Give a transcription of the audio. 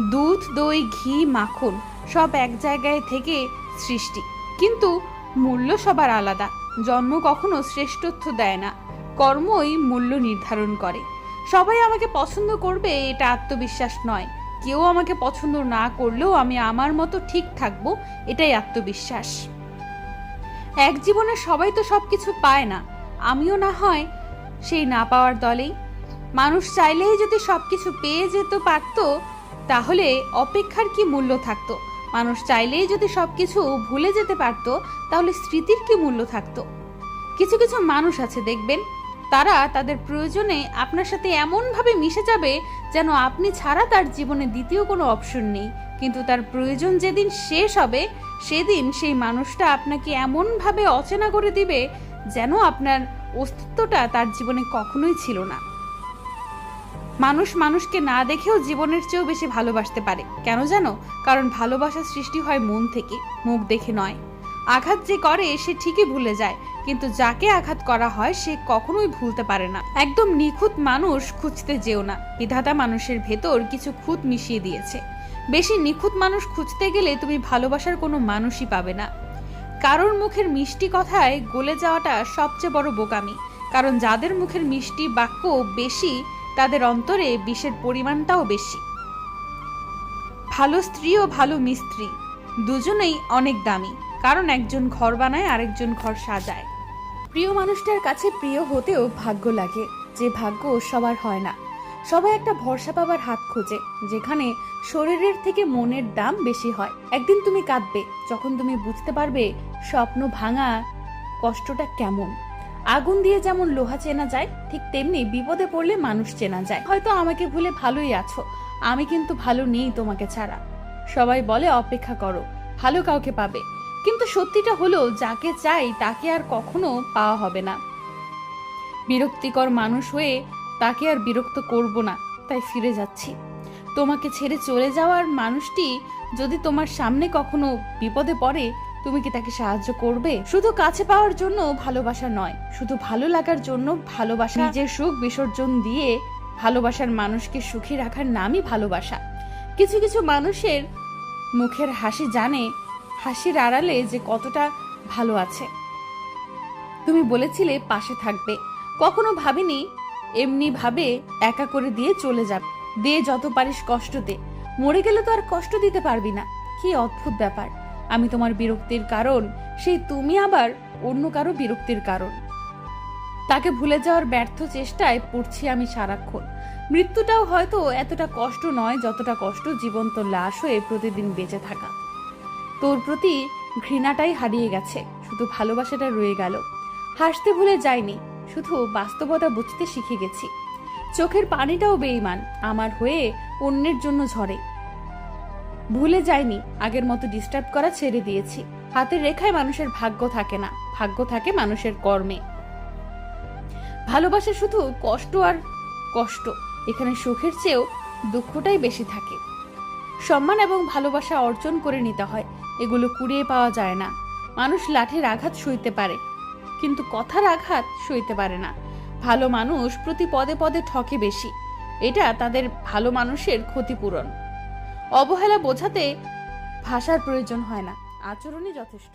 দুধ, দই, ঘি, মাখন সব এক জায়গায় থেকে সৃষ্টি। কিন্তু মূল্য সবার আলাদা। জন্ম কখনো শ্রেষ্ঠত্ব দেয় না। কর্মই মূল্য নির্ধারণ করে। সবাই আমাকে পছন্দ করবে এটা আত্মবিশ্বাস নয়। কেউ আমাকে পছন্দ না করলেও আমি আমার মতো ঠিক থাকব এটাই আত্মবিশ্বাস। এক জীবনে সবাই তো সবকিছু পায় না। আমিও না হয় সেই না পাওয়ার দলেই। মানুষ চাইলেই যদি সবকিছু পেয়ে যেতে পারতো তাহলে অপেক্ষার কি মূল্য থাকতো? মানুষ চাইলেই যদি সবকিছু ভুলে যেতে পারতো, তাহলে স্মৃতির কি মূল্য থাকতো? কিছু কিছু মানুষ আছে, দেখবেন। তারা তাদের প্রয়োজনে আপনার সাথে এমনভাবে মিশে যাবে যেন আপনি ছাড়া তার জীবনে দ্বিতীয় কোনো অপশন নেই। কিন্তু তার প্রয়োজন যেদিন শেষ হবে, সেদিন সেই মানুষটা আপনাকে এমনভাবে অচেনা করে দিবে যেন আপনার অস্তিত্বটা তার জীবনে কখনোই ছিল না। মানুষ মানুষকে না দেখেও জীবনের চেয়েও বেশি ভালোবাসতে পারে। কেন জানো? কারণ ভালোবাসা সৃষ্টি হয় মন থেকে, মুখ দেখে নয়। আঘাত যে করে, সে ঠিকই ভুলে যায়, কিন্তু যাকে আঘাত করা হয়, সে কখনোই ভুলতে পারে না। একদম নিখুঁত মানুষ খুঁজতে যেও না। বিধাতা মানুষের ভেতর কিছু খুঁত মিশিয়ে দিয়েছে। বেশি নিখুঁত মানুষ খুঁজতে গেলে তুমি ভালোবাসার কোনো মানুষই পাবে না। কারোর মুখের মিষ্টি কথায় গলে যাওয়াটা সবচেয়ে বড় বোকামি। কারণ যাদের মুখের মিষ্টি বাক্য বেশি তাদের অন্তরে বিষের পরিমাণটাও বেশি। ভালো স্ত্রী ও ভালো মিস্ত্রি দুজনেই অনেক দামি, কারণ একজন ঘর বানায়, আরেকজন ঘর সাজায়। প্রিয় মানুষটার কাছে প্রিয় হতেও ভাগ্য লাগে, যে ভাগ্য সবার হয় না। সবাই একটা ভরসা পাবার হাত খোঁজে, যেখানে শরীরের থেকে মনের দাম বেশি হয়। একদিন তুমি কাঁদবে, যখন তুমি বুঝতে পারবে স্বপ্ন ভাঙা কষ্টটা কেমন। আগুন দিয়ে যেমন লোহা চেনা যায়, ঠিক তেমনি বিপদে পড়লে মানুষ চেনা যায়। হয়তো আমাকে ভুলে ভালোই আছো, আমি কিন্তু ভালো নেই তোমাকে ছাড়া। সবাই বলে, অপেক্ষা করো, ভালো কাউকে পাবে। কিন্তু সত্যিটা হলো, যাকে চাই তাকে আর কখনো পাওয়া হবে না। বিরক্তিকর মানুষ হয়ে তাকে আর বিরক্ত করব না, তাই ফিরে যাচ্ছি। তোমাকে ছেড়ে চলে যাওয়ার মানুষটি যদি তোমার সামনে কখনো বিপদে পড়ে তুমি কি তাকে সাহায্য করবে? শুধু কাছে পাওয়ার জন্য ভালোবাসা নয়, শুধু ভালো লাগার জন্য ভালোবাসা। নিজের সুখ বিসর্জন দিয়ে ভালোবাসার মানুষকে সুখী রাখার নামই ভালোবাসা। কিছু কিছু মানুষের মুখের হাসি জানে, হাসির আড়ালে যে কতটা ভালো আছে। তুমি বলেছিলে পাশে থাকবে। কখনো ভাবিনি, এমনি ভাবে একা করে দিয়ে চলে যাবে। দিয়ে যত পারিস কষ্ট দে মরে গেলে তো আর কষ্ট দিতে পারবি না। কি অদ্ভুত ব্যাপার। আমি তোমার বিরক্তির কারণ, সেই তুমি আবার অন্য কারও বিরক্তির কারণ। তাকে ভুলে যাওয়ার ব্যর্থ চেষ্টায় পড়ছি আমি সারাক্ষণ। মৃত্যুটাও হয়তো এতটা কষ্ট নয় যতটা কষ্ট জীবন্ত লাশ হয়ে প্রতিদিন বেঁচে থাকা। তোর প্রতি ঘৃণাটাই হারিয়ে গেছে, শুধু ভালোবাসাটা রয়ে গেল। হাসতে ভুলে যায়নি শুধু বাস্তবতা বুঝতে শিখে গেছি। চোখের পানিটাও বেইমান, আমার হয়ে অন্যের জন্য ঝরে। ভুলে যাইনি, আগের মতো ডিস্টার্ব করা ছেড়ে দিয়েছি। হাতের রেখায় মানুষের ভাগ্য থাকে না, ভাগ্য থাকে মানুষের কর্মে। ভালোবাসা শুধু কষ্ট আর কষ্ট, এখানে সুখের চেয়েও দুঃখটাই বেশি থাকে। সম্মান এবং ভালোবাসা অর্জন করে নিতে হয়, এগুলো কুড়িয়ে পাওয়া যায় না। মানুষ লাঠির আঘাত সইতে পারে, কিন্তু কথার আঘাত সইতে পারে না। ভালো মানুষ প্রতি পদে পদে ঠকে বেশি, এটা তাদের ভালো মানুষের ক্ষতিপূরণ। অবহেলা বোঝাতে ভাষার প্রয়োজন হয় না। আচরণই যথেষ্ট।